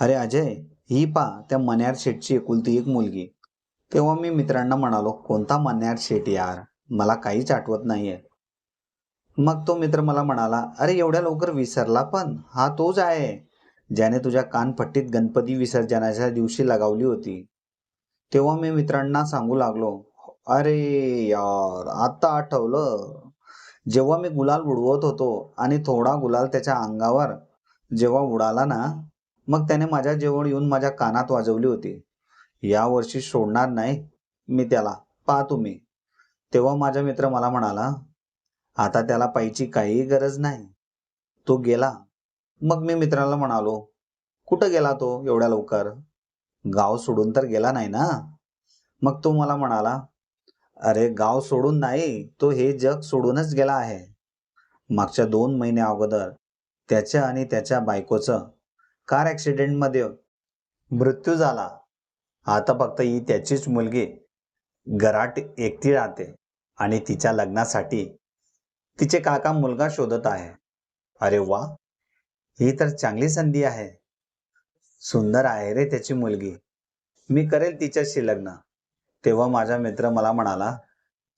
अरे अजय ही पा त्या मन्यार शेटची एकुलती एक मुलगी. तेव्हा मी मित्रांना म्हणालो कोणता मन्यार शेट यार? मला काहीच आठवत नाहीये. मग तो मित्र मला म्हणाला अरे एवढ्या लवकर विसरला पण? हा तोच आहे. ज्याने तुझ्या कानपट्टीत गणपती विसर्जनाच्या दिवशी लगावली होती. तेव्हा मी मित्रांना सांगू लागलो अरे यार आता आठवलं. जेव्हा मी गुलाल उडवत होतो आणि थोडा गुलाल त्याच्या अंगावर जेव्हा उडाला ना मग त्याने माझ्या जवळ येऊन माझ्या कानात वाजवली होती. या वर्षी सोडणार नाही मी त्याला पहा तुम्ही तेव्हा माझा मित्र मला म्हणाला आता त्याला पाहिजे काही गरज नाही. तो गेला. मग मी मित्राला म्हणालो कुठं गेला तो एवढ्या लवकर? गाव सोडून तर गेला नाही ना? मग तो मला म्हणाला अरे गाव सोडून नाही तो हे जग सोडूनच गेला आहे. मागच्या दोन महिन्या अगोदर त्याच्या आणि त्याच्या बायकोचं कार ॲक्सिडेंटमध्ये मृत्यू झाला. आता फक्त ही त्याचीच मुलगी घराट एकटी राहते आणि तिच्या लग्नासाठी तिचे काका मुलगा शोधत आहे. अरे वा! ही तर चांगली संधी आहे. सुंदर आहे रे त्याची मुलगी. मी करेल तिच्याशी लग्न. तेव्हा माझा मित्र मला म्हणाला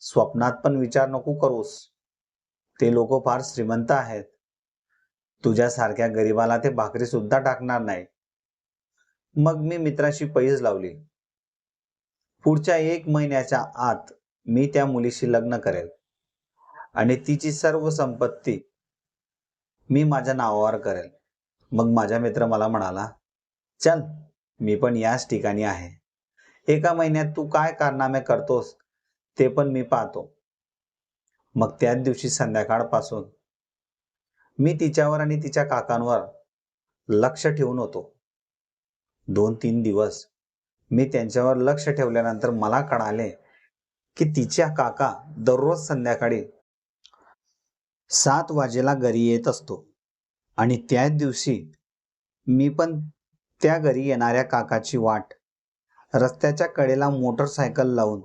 स्वप्नात पण विचार नको करूस. ते लोक फार श्रीमंत आहेत. तुझ्यासारख्या गरीबाला ते भाकरी सुद्धा टाकणार नाही. मग मी मित्राशी पैज लावली. पुढच्या एक महिन्याच्या आत मी त्या मुलीशी लग्न करेल. आणि तिची सर्व संपत्ती मी माझ्या नावावर करेल. मग माझा मित्र मला म्हणाला चल मी पण याच ठिकाणी आहे. एका महिन्यात तू काय कारनामे करतोस ते पण मी पाहतो. मग त्याच दिवशी संध्याकाळपासून मी तिच्यावर आणि तिच्या काकांवर लक्ष ठेवून होतो. दोन तीन दिवस मी त्यांच्यावर लक्ष ठेवल्यानंतर मला कळाले की तिच्या काका दररोज संध्याकाळी सात वाजेला घरी येत असतो आणि त्याच दिवशी मी पण त्या घरी येणाऱ्या काकाची वाट रस्त्याच्या कडेला मोटरसायकल लावून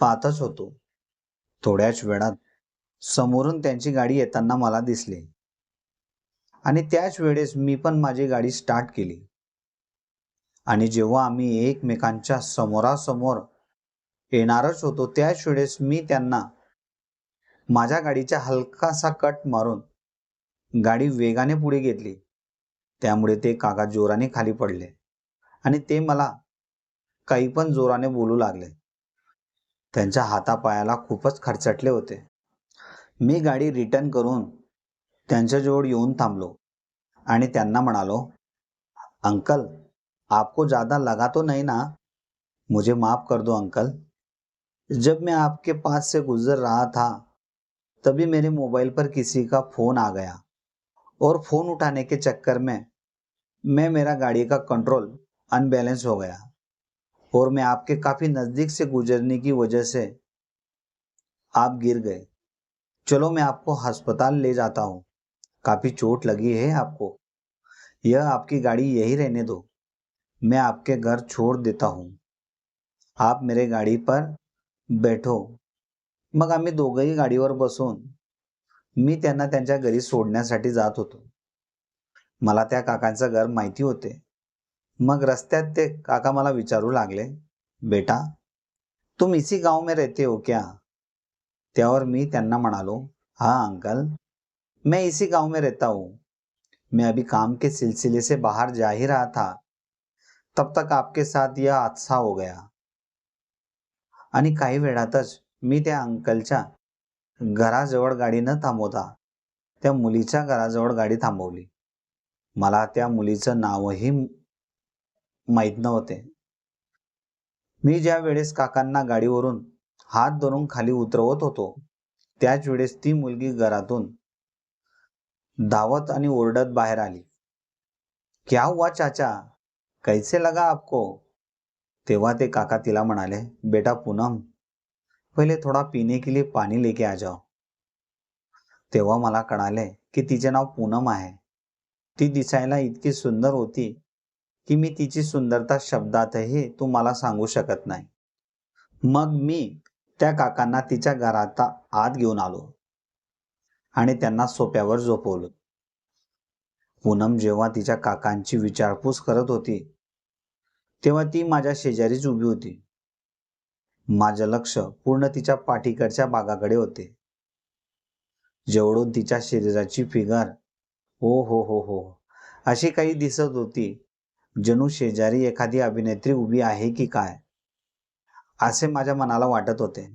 पाहतच होतो. थोड्याच वेळात समोरून त्यांची गाडी येताना मला दिसली. आणि त्याच वेळेस मी पण माझी गाडी स्टार्ट केली. आणि जेव्हा आम्ही एकमेकांच्या समोरासमोर येणारच होतो त्याच वेळेस मी त्यांना माझ्या गाडीचा हलकासा कट मारून गाडी वेगाने पुढे घेतली. त्यामुळे ते काका जोराने खाली पडले आणि ते मला काही पण जोराने बोलू लागले. त्यांच्या हातापायाला खूपच खरचटले होते. मी गाडी रिटर्न करून त्यांच्याजवळ येऊन थांबलो. आणि अंकल, आपको ज़्यादा लगा तो नहीं ना? मुझे माफ़ कर दो, अंकल। जब मैं आपके पास से गुजर रहा था, तभी मेरे मोबाइल पर किसी का फ़ोन आ गया। और फ़ोन उठाने के चक्कर में मैं, मेरा गाड़ी का कंट्रोल अनबैलेंस हो गया। और मैं आपके काफ़ी नज़दीक से गुजरने की वजह से आप गिर गए। चलो मैं आपको अस्पताल ले जाता हूँ। काफ़ी चोट लगी है आपको। यह आपकी गाड़ी यही रहने दो। मैं आपके घर छोड़ देता हूँ। आप मेरे गाडी पर बैठो। मग आम्ही दोघंही गाडीवर बसून मी त्यांना त्यांच्या घरी सोडण्यासाठी जात होतो. मला त्या काकांचं घर माहिती होते. मग रस्त्यात ते काका मला विचारू लागले बेटा तुम इसी गांव में रहते हो क्या? त्यावर मी त्यांना म्हणालो हाँ अंकल मैं इसी गांव में रहता हूँ। मैं अभी काम के सिलसिले से बाहर जा ही रहा था। तब तक आपके साथ यह हादसा हो गया। आणि काही वेळातच मी त्या अंकलच्या घराजवळ गाडी न थांबवता त्या मुलीच्या घराजवळ गाडी थांबवली. मला त्या मुलीचं नावही माहीत नव्हते. मी ज्या वेळेस काकांना गाडीवरून हात धरून खाली उतरवत होतो. त्याच वेळेस ती मुलगी घरातून धावत आणि ओरडत बाहेर आली. क्या हुआ चाचा? कैसे लगा आपको? तेव्हा ते काका तिला म्हणाले बेटा पूनम पहिले थोडा पिणे के लिए पाणी लेके आ जाओ. तेव्हा मला कळाले की तिचे नाव पूनम आहे. ती दिसायला इतकी सुंदर होती की मी तिची सुंदरता शब्दातही तू मला सांगू शकत नाही. मग मी त्या काकांना तिच्या घरात आत घेऊन आलो. आणि त्यांना सोप्यावर झोपवलं. पूनम जेव्हा तिच्या काकांची विचारपूस करत होती तेव्हा ती माझ्या शेजारीच उभी होती. माझं लक्ष पूर्ण तिच्या पाठीकडच्या भागाकडे होते. जेवढून तिच्या शरीराची फिगर हो हो हो हो अशी काही दिसत होती जणू शेजारी एखादी अभिनेत्री उभी आहे की काय? असे माझ्या मनाला वाटत होते.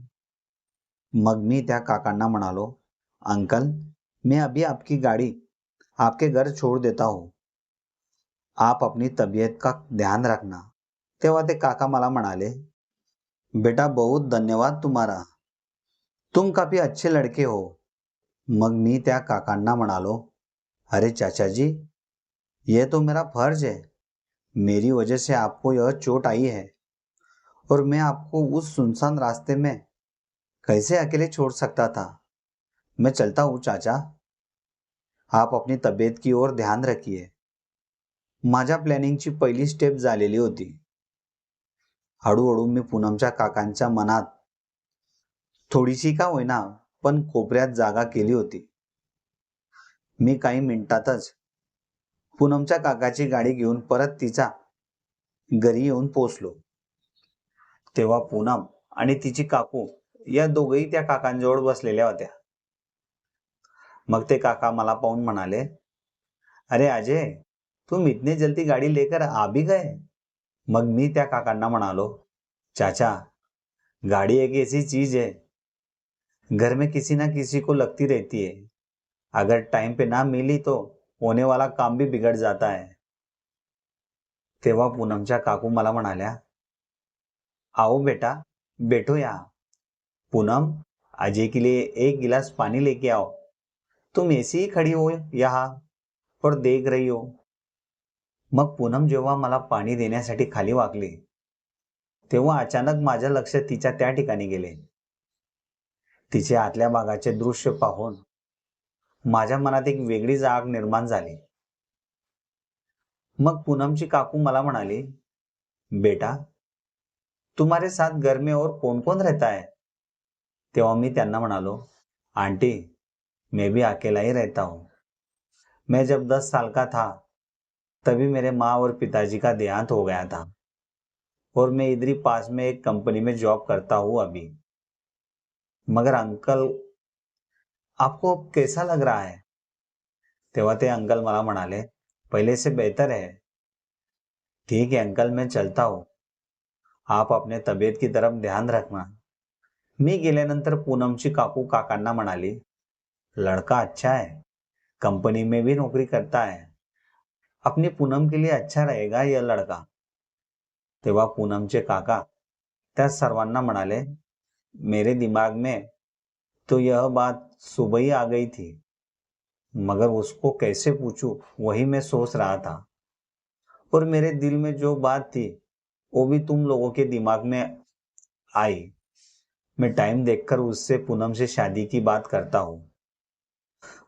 मग मी त्या काकांना म्हणालो अंकल मैं अभी आपकी गाड़ी आपके घर छोड़ देता हूँ. आप अपनी तबीयत का ध्यान रखना. तेव्हा ते काका मला म्हणाले बेटा बहुत धन्यवाद तुम्हारा. तुम काफी अच्छे लड़के हो. मग मी त्या काकांना म्हणालो अरे चाचा जी ये तो मेरा फर्ज है. मेरी वजह से आपको यह चोट आई है. और मैं आपको उस सुनसान रास्ते में कैसे अकेले छोड़ सकता था? मैं चलता हूँ चाचा। आप अपनी तब्येत की ओर ध्यान रखिए। माझ्या प्लॅनिंगची पहिली स्टेप झालेली होती. हळूहळू मी पूनमच्या काकांच्या मनात थोडीशी का होईना पण कोपऱ्यात जागा केली होती. मी काही मिनिटातच पूनमच्या काकाची गाडी घेऊन परत तिचा घरी येऊन पोचलो तेव्हा पूनम आणि तिची काकू या दोघही त्या काकांजवळ बसलेल्या होत्या. मग ते काका मला पाहून म्हणाले अरे अजय तुम इतने जल्दी गाड़ी लेकर आ भी गए. मग मी त्या काकांना म्हणालो चाचा गाड़ी एक ऐसी चीज है. घर में किसी ना किसी को लगती रहती है. अगर टाइम पे ना मिली तो होने वाला काम भी बिगड़ जाता है. तेव्हा पूनमच्या काकू मला म्हणाल्या आओ बेटा बैठो यहाँ। पूनम अजय के लिए एक गिलास पानी लेके आओ। तुम ऐसी ही खड़ी हो यहाँ और देख रही हो। मग पूनम जेव्हा मला पाणी देण्यासाठी खाली वाकली तेव्हा अचानक माझं लक्ष तिच्या त्या ठिकाणी गेले. तिचे आतल्या भागाचे दृश्य पाहून माझ्या मनात एक वेगळी जाग निर्माण झाली. मग पूनमची काकू मला म्हणाली बेटा तुम्हारे साथ घर में और कौन कौन रहता है? तेव्हा मी त्यांना आंटी, मैं भी अकेला ही रहता हूँ। मैं जब दस साल का था, तभी मेरे माँ और पिताजी का देहांत हो गया था और मैं इधर ही पास में एक कंपनी में जॉब करता हूँ अभी। मगर अंकल, आपको कैसा लग रहा है? तेव्हा ते अंकल मला म्हणाले, पहले से बेहतर है। ठीक है, अंकल, मैं चलता हूँ। आप अपने तबीयत की तरफ़ ध्यान रखना। मी गेल्यानंतर पूनमची काकू काकांना म्हणाली, लड़का अच्छा है, कंपनी में भी नौकरी करता है। अपनी पूनम के लिए अच्छा रहेगा यह लड़का। तेव्हा पूनमचे काका त्या सर्वांना म्हणाले, मेरे दिमाग में तो यह बात सुबह ही आ गई थी, मगर उसको कैसे पूछूँ, वही मैं सोच रहा था। और मेरे दिल में जो बात थी वो भी तुम लोगों के दिमाग में आई मैं टाइम देखकर उससे पूनम से शादी की बात करता हूँ।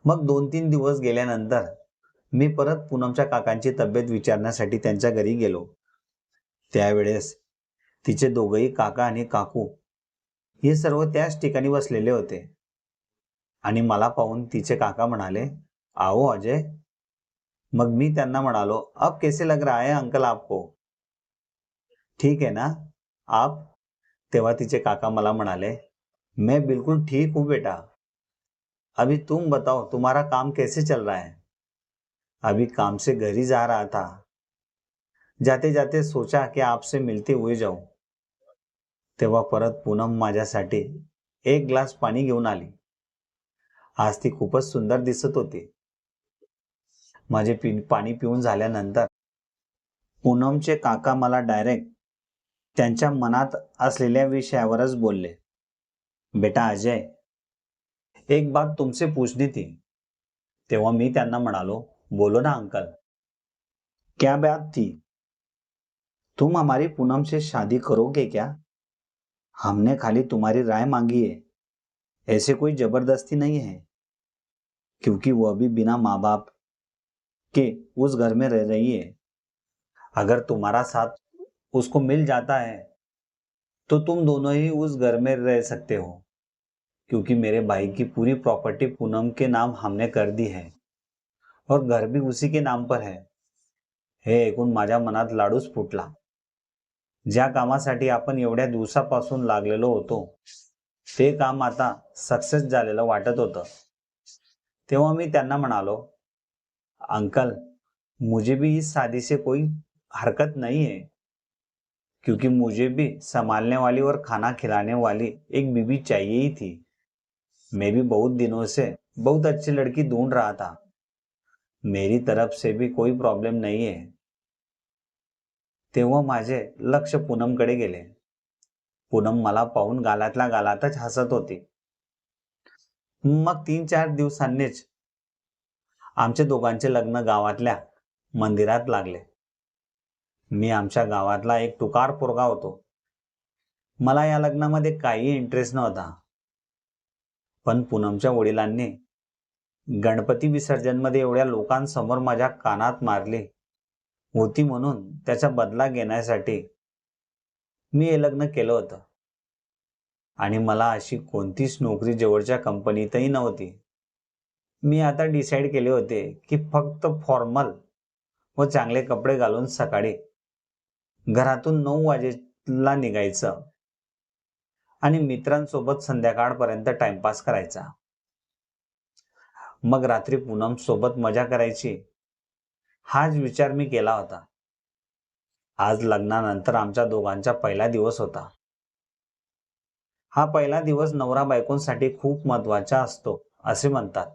मग दोन तीन दिवस गेल्यानंतर मी परत पूनमच्या काकांची तब्येत विचारण्यासाठी त्यांच्या घरी गेलो. त्यावेळेस तिचे दोघही काका आणि काकू हे सर्व त्याच ठिकाणी बसलेले होते. आणि मला पाहून तिचे काका म्हणाले आओ अजय. मग मी त्यांना म्हणालो अब कैसे लग रहा है अंकल आपको? ठीक है ना? आप तेव्हा तिचे काका मला म्हणाले मैं बिल्कुल ठीक हूं बेटा. अभी तुम बताओ तुम्हारा काम कैसे चल रहा है? अभी काम से घर ही जा रहा था। जाते जाते सोचा कि आपसे मिलते हुए जाऊ। तेव्हा परत पूनम माझ्यासाठी एक ग्लास पाणी घेऊन आली. आज ती खूपच सुंदर दिसत होती. माझे पि पाणी पिऊन झाल्यानंतर पूनमचे काका मला डायरेक्ट त्यांच्या मनात असलेल्या विषयावरच बोलले. बेटा अजय, एक बात तुमसे पूछनी थी तेव्हा मी त्यांना म्हणालो, बोलो ना, अंकल. क्या बात थी? तुम हमारी पूनम से शादी करोगे क्या? हमने खाली तुम्हारी राय मांगी है। ऐसे कोई ज़बरदस्ती नहीं है, क्योंकि वह भी बिना माँ बाप के उस घर में रह रही है। अगर तुम्हारा साथ उसको मिल जाता है तो तुम दोनों ही उस घर में रह सकते हो क्योंकि मेरे भाई की पूरी प्रॉपर्टी पूनम के नाम हमने कर दी है और घर भी उसी के नाम पर है। हे ऐकून माझ्या मनात लाडूच फुटला। ज्या कामासाठी आपण एवढ्या दिवसापासून लागलेलो होतो ते काम आता सक्सेस झालेलं वाटत होतं. तेव्हा मी त्यांना म्हणालो अंकल मुझे भी इस शादी से कोई हरकत नहीं है क्योंकि मुझे भी संभालने वाली और खाना खिलाने वाली एक बीवी चाहिए ही थी। मैं भी बहुत दिनों से बहुत अच्छी लड़की ढूंढ रहा था। मेरी तरफ से भी कोई प्रॉब्लेम नहीं है। तेव्हा माझे लक्ष पूनमकडे गेले। पूनम मला पाहून गालातल्या गालातच हसत होती. मग तीन चार दिवसांनीच आमच्या दोघांचे लग्न गावातल्या मंदिरात लागले. मी आमच्या गावातला एक तुकार पोरगा होतो. मला या लग्नामध्ये काही इंटरेस्ट नव्हता. पण पूनमच्या वडिलांनी गणपती विसर्जनमध्ये एवढ्या लोकांसमोर माझ्या कानात मारली होती म्हणून त्याचा बदला घेण्यासाठी मी हे लग्न केलं होतं. आणि मला अशी कोणतीच नोकरी जवळच्या कंपनीतही नव्हती. मी आता डिसाईड केले होते की फक्त फॉर्मल व चांगले कपडे घालून सकाळी घरातून नऊ वाजेला निघायचं आणि मित्रांसोबत संध्याकाळपर्यंत टाइमपास करायचा. मग रात्री पूनम सोबत मजा करायची. हाच विचार मी केला होता. आज लग्नानंतर आमच्या दोघांचा पहिला दिवस होता. हा पहिला दिवस नवरा बायकोंसाठी खूप महत्त्वाचा असतो असे म्हणतात.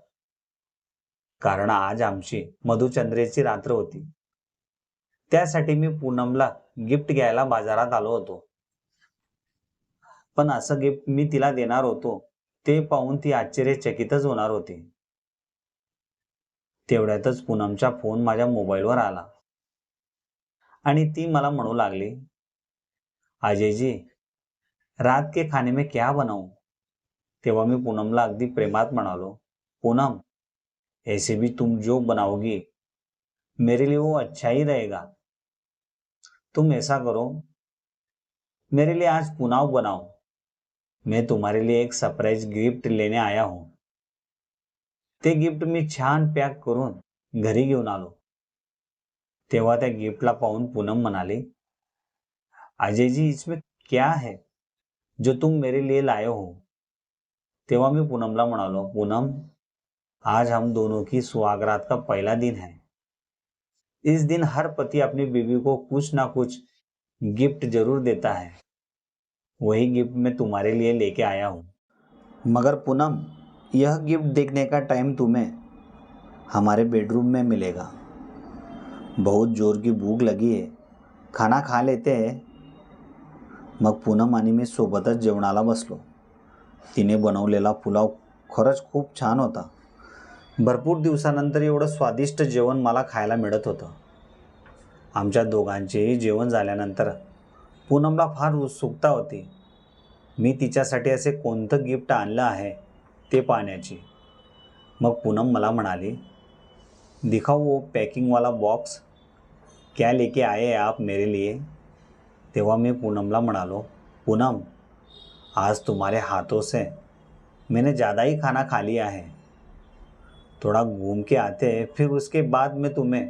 कारण आज आमची मधुचंद्रेची रात्र होती. त्यासाठी मी पूनमला गिफ्ट घ्यायला बाजारात आलो होतो. पण असं गिफ्ट मी तिला देणार होतो ते पाहून ती आश्चर्यचकितच होणार होती. तेवढ्यातच पूनमचा फोन माझ्या मोबाईलवर आला. आणि ती मला म्हणू लागली अजय जी रात के खाने में क्या बनाऊ? तेव्हा मी पूनमला अगदी प्रेमात म्हणालो पूनम ऐसे भी तुम जो बनाओगी मेरे लिए वो अच्छा ही रहेगा. तुम ऐसा करो, मेरे लिए आज पुलाव बनाओ। मैं तुम्हारे लिए एक सरप्राइज़ गिफ्ट लेने आया हूँ। ते गिफ्ट मी छान पॅक करून घरी घेऊन आलो। तेव्हा त्या गिफ्टला पाहून पूनम म्हणाली अजय जी इसमें क्या है जो तुम मेरे लिए लाए हो? तेव्हा मी पूनमला म्हणालो, पूनम, आज हम दोनों की सुहागरात का पहला दिन है। इस दिन हर पति अपनी बीवी को कुछ ना कुछ गिफ्ट ज़रूर देता है। वही गिफ्ट मैं तुम्हारे लिए लेके आया हूँ। मगर पूनम, यह गिफ्ट देखने का टाइम तुम्हें, हमारे बेडरूम में मिलेगा। बहुत ज़ोर की भूख लगी है। खाना खा लेते हैं। मग पूनम आणि मी सोबतच जेवणाला बसलो। तिने बनवलेला पुलाव खरंच खूप छान होता। भरपूर दिवसानंतर एवढं स्वादिष्ट जेवण मला खायला मिळत होतं. आमच्या दोघांचेही जेवण झाल्यानंतर पूनमला फार उत्सुकता होती. मी तिच्यासाठी असे कोणतं गिफ्ट आणलं आहे ते पाहण्याची. मग पूनम मला म्हणाली दिखाओ वो पॅकिंगवाला बॉक्स क्या लेके आए आप मेरे लिए? तेव्हा मी पूनमला म्हणालो पूनम आज तुम्हारे हाथों से मैंने ज़्यादा ही खाना खा लिया है थोड़ा घूम के आते हैं फिर उसके बाद मैं तुम्हें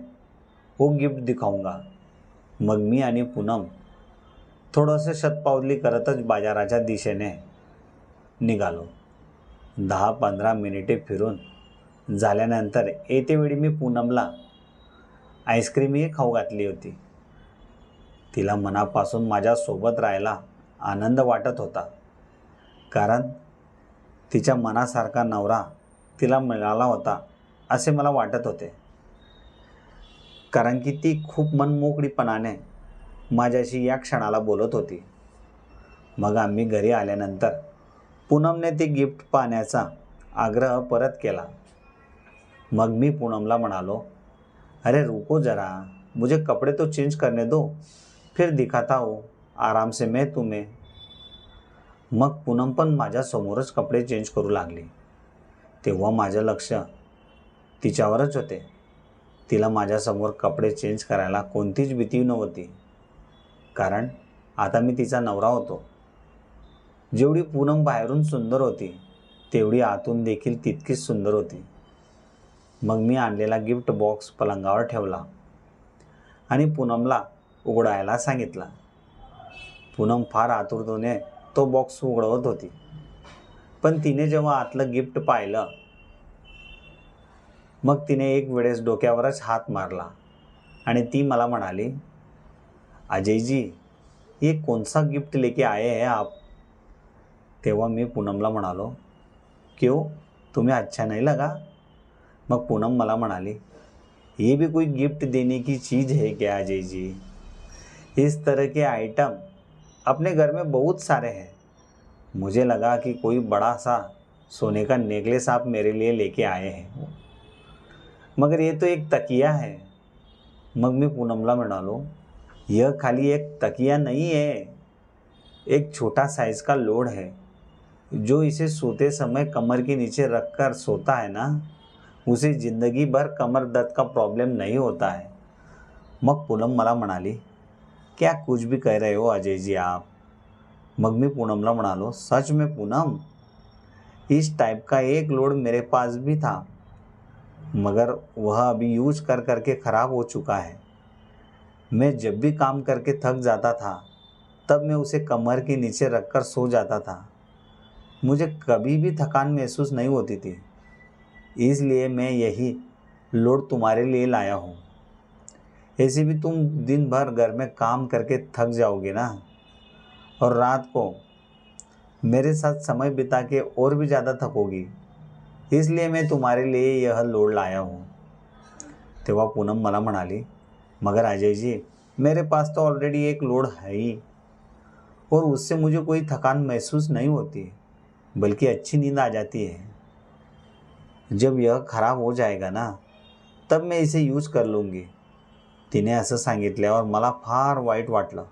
वो गिफ्ट दिखाऊंगा। मग मी आणि पूनम थोडंसं शतपावली करतच बाजाराच्या दिशेने निघालो. दहा पंधरा मिनिटे फिरून झाल्यानंतर येते वेळी मी पूनमला आईस्क्रीमही खाऊ घातली होती. तिला मनापासून माझ्यासोबत राहायला आनंद वाटत होता. कारण तिच्या मनासारखा नवरा तिला मिळाला होता असे मला वाटत होते. कारण की ती खूप मनमोकळीपणाने माझ्याशी या क्षणाला बोलत होती. मग आम्ही घरी आल्यानंतर पूनमने ते गिफ्ट पाहण्याचा आग्रह परत केला. मग मी पूनमला म्हणालो अरे रुको जरा. मुझे कपड़े तो चेंज करने दो. फिर दिखाता हो. आराम से मैं तुम्हें. मग पूनम पण माझ्यासमोरच कपडे चेंज करू लागली. तेव्हा माझं लक्ष तिच्यावरच होते. तिला माझ्यासमोर कपडे चेंज करायला कोणतीच भीती नव्हती. कारण आता मी तिचा नवरा होतो. जेवढी पूनम बाहेरून सुंदर होती तेवढी आतून देखील तितकीच सुंदर होती. मग मी आणलेला गिफ्ट बॉक्स पलंगावर ठेवला आणि पूनमला उघडायला सांगितला. पूनम फार आतुरतेने तो बॉक्स उघडवत होती. पण तिने जेव्हा आतलं गिफ्ट पाहिलं मग तिने एक वेळेस डोक्यावरच हात मारला आणि ती मला म्हणाली अजय जी ये कौन गिफ्ट लेके आए आप? तेव्हा मी पूनमला म्हणालो क्यों? तुम्हें अच्छा नहीं लगा? मग पूनम मला म्हणाली ये भी कोई गिफ्ट देने की चीज़ है क्या अजय जी इस तरह के आइटम अपने घर में बहुत सारे हैं। मुझे लगा कि कोई बड़ा सा सोने का नेकलेस आप मेरे लिए लेके आए हैं। मगर ये तो एक तकिया है। मग मी पूनमला म्हणालो यह खाली एक तकिया नहीं है। एक छोटा साइज़ का लोड है, जो इसे सोते समय कमर के नीचे रखकर सोता है ना, उसे ज़िंदगी भर कमर दर्द का प्रॉब्लम नहीं होता है। मग पूनम मला म्हणाली, क्या कुछ भी कह रहे हो अजय जी आप? मग मी पूनमला म्हणालो, सच में पूनम, इस टाइप का एक लोड मेरे पास भी था, मगर वह अभी यूज़ कर करके ख़राब हो चुका है। मैं जब भी काम करके थक जाता था, तब मैं उसे कमर के नीचे रखकर सो जाता था। मुझे कभी भी थकान महसूस नहीं होती थी, इसलिए मैं यही लोड तुम्हारे लिए लाया हूँ। ऐसे भी तुम दिन भर घर में काम करके थक जाओगे ना? और रात को मेरे साथ समय बिता के और भी ज़्यादा थकोगी इसलिए मैं तुम्हारे लिए यह लोड लाया हूँ। तेव्हा पूनम मला म्हणाली, मगर अजय जी मेरे पास तो ऑलरेडी एक लोड है ही और उससे मुझे कोई थकान महसूस नहीं होती, बल्कि अच्छी नींद आ जाती है। जब यह खराब हो जाएगा ना, तब मैं इसे यूज़ कर लूँगी। तिने असं सांगितल्यावर मला फार वाईट वाटलं.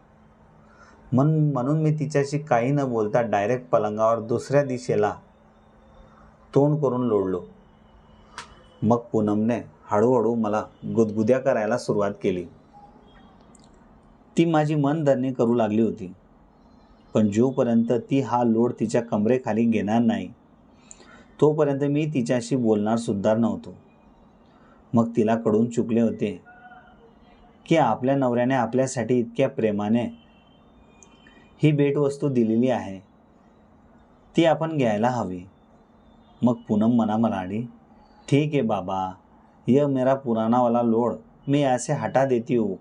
मन म्हणून मी तिच्याशी काही न बोलता डायरेक्ट पलंगावर दुसऱ्या दिशेला तोंड करून लोळलो. मग पूनमने हळूहळू मला गुदगुद्या करायला सुरुवात केली. ती माझी मनधरणी करू लागली होती. पण जोपर्यंत ती हा लोड तिच्या कमरेखाली घेणार नाही तोपर्यंत मी तिच्याशी बोलणार सुद्धा नव्हतो. मग तिला कडून चुकले होते की आपल्या नवऱ्याने आपल्यासाठी इतक्या प्रेमाने ही भेटवस्तू दिलेली आहे. ती आपण घ्यायला हवी. मग पूनम मना म्हणाली ठीक है बाबा यह मेरा पुराना वाला लोड मैं ऐसे हटा देती हूँ.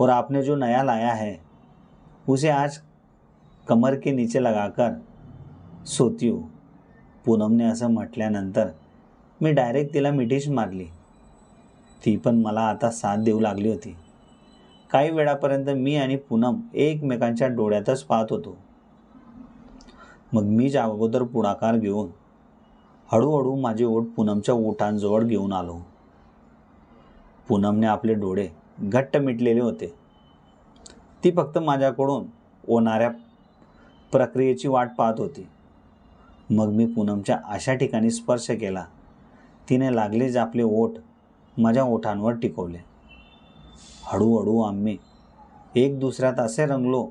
और आपने जो नया लाया है उसे आज कमर के नीचे लगाकर सोती हूँ. पूनमने असं म्हटल्यानंतर मी डायरेक्ट तिला मिठीच मारली. ती पण मला आता साथ देऊ लागली होती. काही वेळापर्यंत मी आणि पूनम एकमेकांच्या डोळ्यातच पाहत होतो. मग मी ज्या अगोदर पुढाकार घेऊन हळूहळू माझे ओठ पूनमच्या ओठांजवळ घेऊन आलो. पूनमने आपले डोळे घट्ट मिटलेले होते. ती फक्त माझ्याकडून होणाऱ्या प्रक्रियेची वाट पाहत होती. मग मी पूनमच्या अशा ठिकाणी स्पर्श केला. तिने लागलेच आपले ओठ माझ्या ओठांवर टिकवले. हळूहळू आम्ही एक दुसऱ्यात असे रंगलो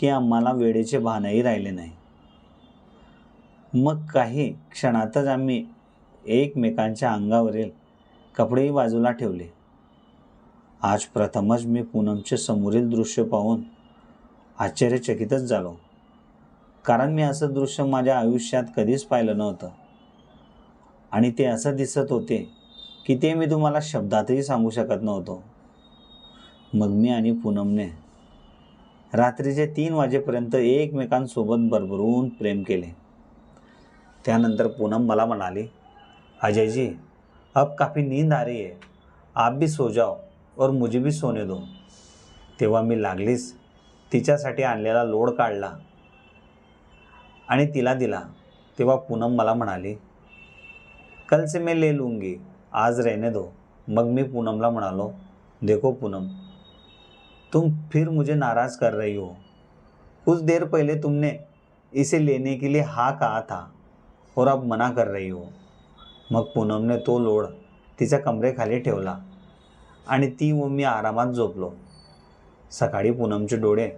की आम्हाला वेळेचे भानही राहिले नाही. मग काही क्षणातच आम्ही एकमेकांच्या अंगावरील कपडेही बाजूला ठेवले. आज प्रथमच मी पूनमचे समोरील दृश्य पाहून आश्चर्यचकितच झालो. कारण मी असं दृश्य माझ्या आयुष्यात कधीच पाहिलं नव्हतं. आणि ते असं दिसत होते की ते मी तुम्हाला शब्दातही सांगू शकत नव्हतो. मग मी आणि पूनमने रात्रीचे तीन वाजेपर्यंत एकमेकांसोबत भरभरून प्रेम केले. त्यानंतर पूनम मला म्हणाली अजय जी अब काफ़ी नींद आ रही है. आप भी सो जाओ और मुझे भी सोने दो. तेव्हा मी लागलीच. तिच्यासाठी आणलेला लोड काढला आणि तिला दिला. तेव्हा पूनम मला म्हणाली कल से मैं ले लूँगी आज रहने दो. मग मी पूनमला म्हणालो देखो पूनम तुम फिर मुझे नाराज़ कर रही हो। कुछ देर पहले तुमने इसे लेने के लिए हाँ कहा था और अब मना कर रही हो। मग पूनमने तो लोड तिच्या कमरेखाली ठेवला आणि ती व मी आरामात झोपलो। सकाळी पूनमचे डोळे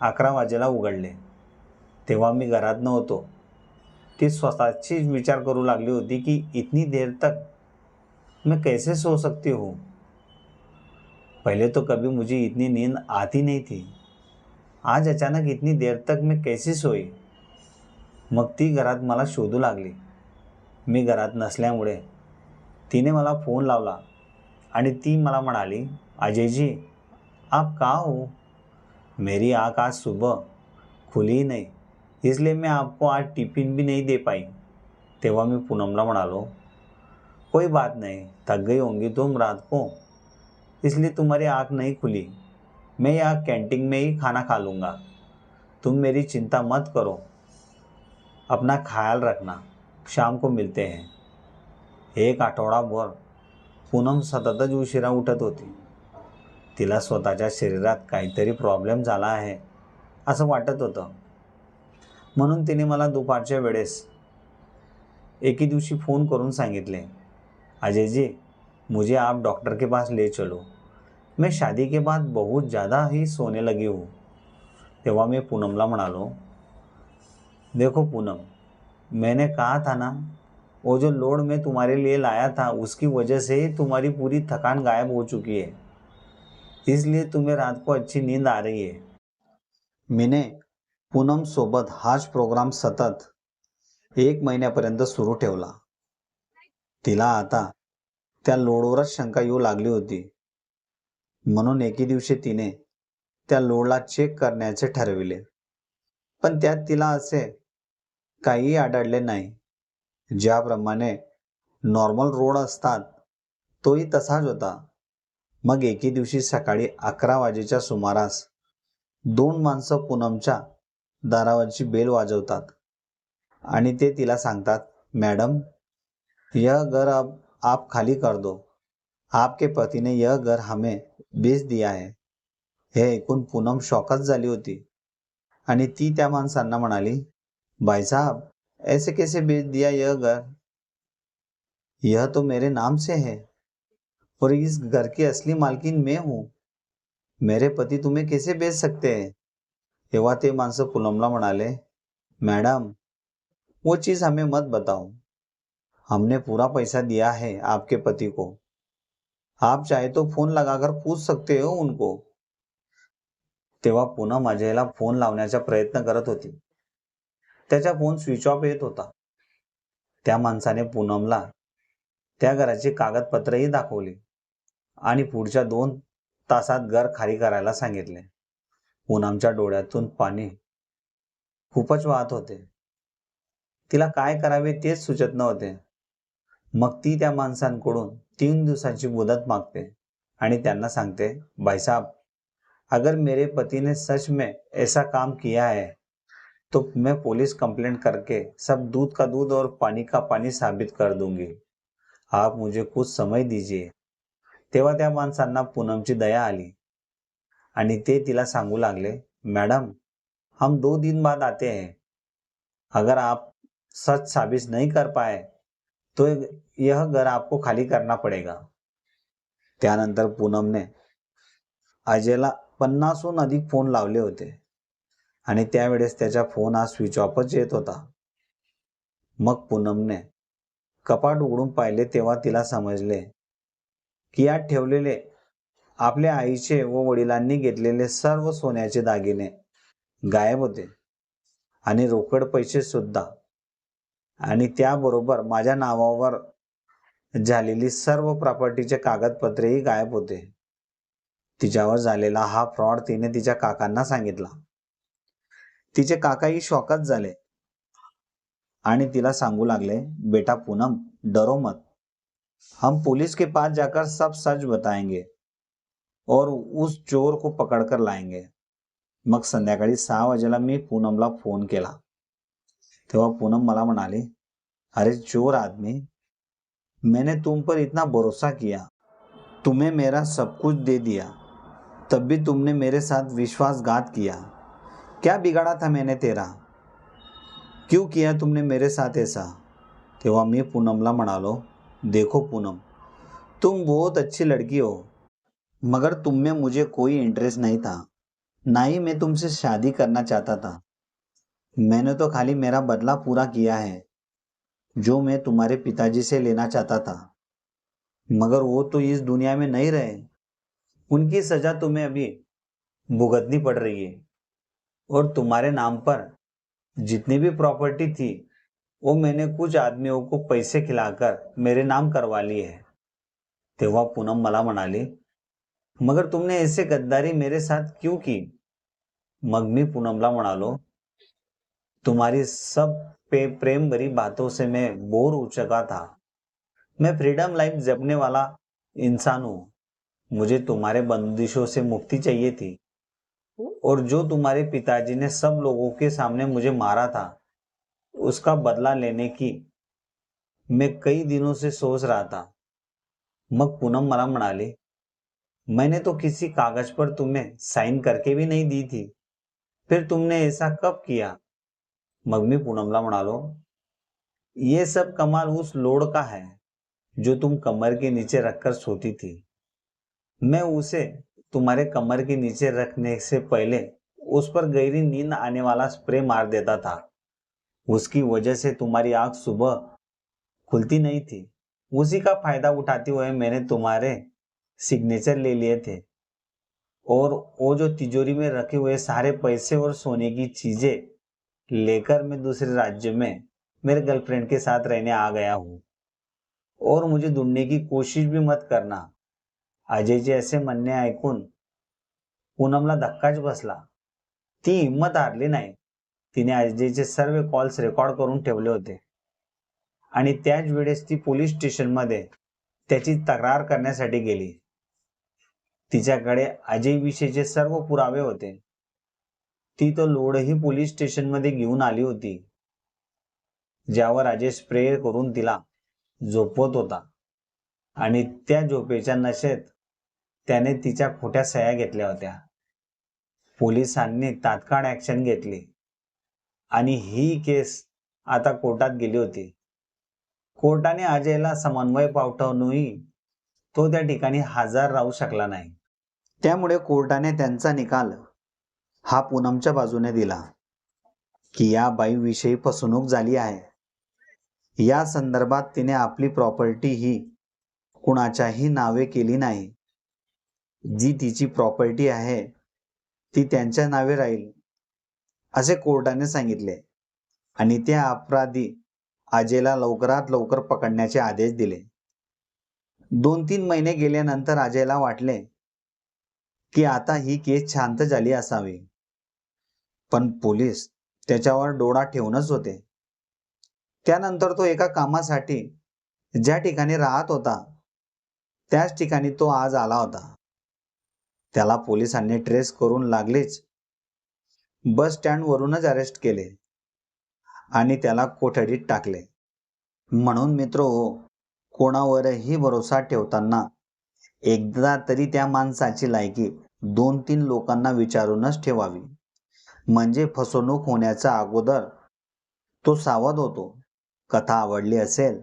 अकरा वाजेला उघडले। तेव्हा मी घरात नव्हतो। ती स्वतःचीच विचार करू लागली होती की इतनी देर तक मैं कैसे सो सकती हूँ? पहले तो कभी मुझे इतनी नींद आती नहीं थी। आज अचानक इतनी देर तक मैं कैसी सोई? मग ती घरात मला शोधू लागली. मी घरात नसल्यामुळे तिने मला फोन लावला आणि ती मला म्हणाली अजय जी आप का हो? मेरी आँख आज सुबह खुली ही नहीं इसलिए मैं आपको आज टिफिन भी नहीं दे पाई. तेव्हा मी पूनमला म्हणालो कोई बात नहीं थक गई होंगी तुम रात को इसलिए तुम्हारी आँख नहीं खुली। मैं यहाँ कैंटीन में ही खाना खा लूँगा। तुम मेरी चिंता मत करो। अपना ख्याल रखना। शाम को मिलते हैं। एक आठवडाभर पूनम सततच उशिरा उठत होती। तिला स्वतःच्या शरीरात काहीतरी प्रॉब्लेम झाला आहे असं वाटत होतं. म्हणून तिने मला दुपारच्या वेळेस एके दिवशी फोन करून सांगितले अजयजी मुझे आप डॉक्टर के पास ले चलो। मैं शादी के बाद बहुत ज़्यादा ही सोने लगी हूँ। तेव्हा मी पूनमला म्हणालो, देखो पूनम, मैंने कहा था ना, वो जो लोड मैं तुम्हारे लिए लाया था, उसकी वजह से तुम्हारी पूरी थकान गायब हो चुकी है। इसलिए तुम्हें रात को अच्छी नींद आ रही है। मीने पूनम सोबत हाच प्रोग्राम सतत एक महिन्यापर्यंत सुरू ठेवला। तिला आता त्या लोडवरच शंका येऊ लागली होती. म्हणून एके दिवशी तिने त्या लोडला चेक करण्याचे ठरविले. पण त्यात तिला असे काहीही आढळले नाही. ज्याप्रमाणे नॉर्मल रोड असतात तोही तसाच होता. मग एके दिवशी सकाळी अकरा वाजेच्या सुमारास दोन माणसं पूनमच्या दारावरची बेल वाजवतात आणि ते तिला सांगतात मॅडम यह घर अब आप खाली कर दो। आपके पति ने यह घर हमें बेच दिया है। हे ऐकून पूनम शॉकच झाली होती। आणि ती त्या माणसांना म्हणाली भाई साहब, ऐसे कैसे बेच दिया यह घर? यह तो मेरे नाम से है और इस घर की असली मालकिन मैं हूँ। मेरे पति तुम्हें कैसे बेच सकते हैं? तेव्हा ते माणसं पूनमला म्हणाले, मैडम, वो चीज़ हमें मत बताओ। हमने पूरा पैसा दिया है आपके पति को। आप चाहे तो फोन लगाकर पूछ सकते हो उनको। तेव्हा पूनम माझ्याला फोन लावण्याचा प्रयत्न करत होती. त्याचा फोन स्विच ऑफ येत होता. त्या माणसाने पूनमला त्या घराची कागदपत्रही दाखवली आणि पुढच्या दोन तासात घर खाली करायला सांगितले. पूनमच्या डोळ्यातून पाणी खूपच वाहत होते. तिला काय करावे तेच सुचत नव्हते. मग ती त्या माणसांकडून तीन दिवसाची मुदत मागते आणि त्यांना सांगते भाई साहब अगर मेरे पति ने सच में ऐसा काम किया है तो मैं पुलिस कंप्लेंट करके सब दूध का दूध और पानी का पानी साबित कर दूंगी। आप मुझे कुछ समय दीजिए तेव्हा त्या माणसांना पूनमची दया आली आणि ते तिला सांगू लागले मॅडम हम दो दिन बाद आते हैं। अगर आप सच साबित नहीं कर पाए तो यह घर आपको खाली करना पड़ेगा। त्यानंतर पूनमने अजयला पन्नासहून अधिक फोन लावले होते आणि त्यावेळेस त्याचा फोन हा स्विच ऑफच येत होता. मग पूनमने कपाट उघडून पाहिले तेव्हा तिला समजले की यात ठेवलेले आपल्या आईचे व वडिलांनी घेतलेले सर्व सोन्याचे दागिने गायब होते आणि रोकड पैसे सुद्धा आणि त्याबरोबर माझ्या नावावर झालेली सर्व प्रॉपर्टीचे कागदपत्रेही गायब होते. तिच्यावर झालेला हा फ्रॉड तिने तिच्या काकांना सांगितला. तिचे काकाही शॉकच झाले. आणि तिला सांगू लागले बेटा पूनम डरो मत. हम पुलिस के पास जाकर सब सच बताएंगे और उस चोर को पकडकर लाएंगे. मग संध्याकाळी सहा वाजेला मी पूनमला फोन केला. तेव्हा पूनम मला म्हणाली, अरे चोर आदमी, मैंने तुम पर इतना भरोसा किया, तुम्हें मेरा सब कुछ दे दिया, तब भी तुमने मेरे साथ विश्वासघात किया। क्या बिगाड़ा था मैंने तेरा? क्यों किया तुमने मेरे साथ ऐसा? तेव्हा मी पूनमला म्हणालो, देखो पूनम, तुम बहुत अच्छी लड़की हो, मगर तुम में मुझे कोई इंटरेस्ट नहीं था, ना ही मैं तुमसे शादी करना चाहता था। मैंने तो खाली मेरा बदला पूरा किया है, जो मैं तुम्हारे पिताजी से लेना चाहता था। मगर वो तो इस दुनिया में नहीं रहे। उनकी सजा तुम्हें अभी भुगतनी पड़ रही है। और तुम्हारे नाम पर जितनी भी प्रॉपर्टी थी, वो मैंने कुछ आदमियों को पैसे खिलाकर मेरे नाम करवा ली है। तेव्हा पूनम मला म्हणाली, मगर तुमने ऐसे गद्दारी मेरे साथ क्यों की? मग मी पूनमला म्हणालो तुम्हारी सब पे प्रेम भरी बातों से मैं बोर हो चुका था। मैं फ्रीडम लाइफ जपने वाला इंसान हूँ। मुझे तुम्हारे बंदिशों से मुक्ति चाहिए थी। और जो तुम्हारे पिताजी ने सब लोगों के सामने मुझे मारा था, उसका बदला लेने की मैं कई दिनों से सोच रहा था। मग पूनम मला म्हणाली, मैंने तो किसी कागज़ पर तुम्हें साइन करके भी नहीं दी थी। फिर तुमने ऐसा कब किया? मग मी पूनमला म्हणालो ये सब कमाल उस लोड का है, जो तुम कमर के नीचे रखकर सोती थी। मैं उसे तुम्हारे कमर के नीचे रखने से पहले उस पर गहरी नींद आने वाला स्प्रे मार देता था। उसकी वजह से तुम्हारी आँख सुबह खुलती नहीं थी। उसी का फ़ायदा उठाते हुए मैंने तुम्हारे सिग्नेचर ले लिए थे। और वो जो तिजोरी में रखे हुए सारे पैसे और सोने की चीज़ें लेकर मैं दूसरे राज्य में मेरे गर्लफ्रेंड के साथ रहने आ गया हूँ। और मुझे ढूंढने की कोशिश भी मत करना। अजयचे असे म्हणणे ऐकून पूनमला धक्काच बसला। ती हिंमत हारली नाही। तिने अजयचे सर्व कॉल्स रेकॉर्ड करून ठेवले होते. आणि त्याच वेळेस ती पोलीस स्टेशनमध्ये त्याची तक्रार करण्यासाठी गेली. तिच्याकडे अजयविषयीचे सर्व पुरावे होते. ती तो लोडही पोलीस स्टेशनमध्ये घेऊन आली होती. ज्यावर अजय स्प्रे करून तिला झोपवत होता. आणि त्या झोपेच्या नशेत त्याने तिच्या खोट्या सह्या घेतल्या होत्या. पोलिसांनी तात्काळ ऍक्शन घेतली. आणि ही केस आता कोर्टात गेली होती. कोर्टाने अजयला समन्वय पाठवूनही तो त्या ठिकाणी हजर राहू शकला नाही. त्यामुळे कोर्टाने त्यांचा निकाल हा पूनमच्या बाजूने दिला की या बाईविषयी फसवणूक झाली आहे. या संदर्भात तिने आपली प्रॉपर्टी ही कुणाच्याही नावे केली नाही. जी तिची प्रॉपर्टी आहे ती त्यांच्या नावे राहील असे कोर्टाने सांगितले. आणि त्या अपराधी अजयला लवकरात लवकर पकडण्याचे आदेश दिले. दोन तीन महिने गेल्यानंतर अजयला वाटले की आता ही केस शांत झाली असावी. पण पोलीस त्याच्यावर डोळा ठेवूनच होते. त्यानंतर तो एका कामासाठी ज्या ठिकाणी राहत होता त्याच ठिकाणी तो आज आला होता. त्याला पोलिसांनी ट्रेस करून लागलीच. बस स्टँड वरूनच अरेस्ट केले आणि त्याला कोठडीत टाकले. म्हणून मित्र हो, कोणावरही भरोसा ठेवताना एकदा तरी त्या माणसाची लायकी दोन तीन लोकांना विचारूनच ठेवावी. म्हणजे फसवणूक होण्याचा अगोदर तो सावध होतो. कथा आवडली असेल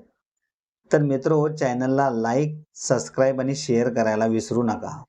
तर मित्र हो चॅनलला लाईक सबस्क्राईब आणि शेअर करायला विसरू नका.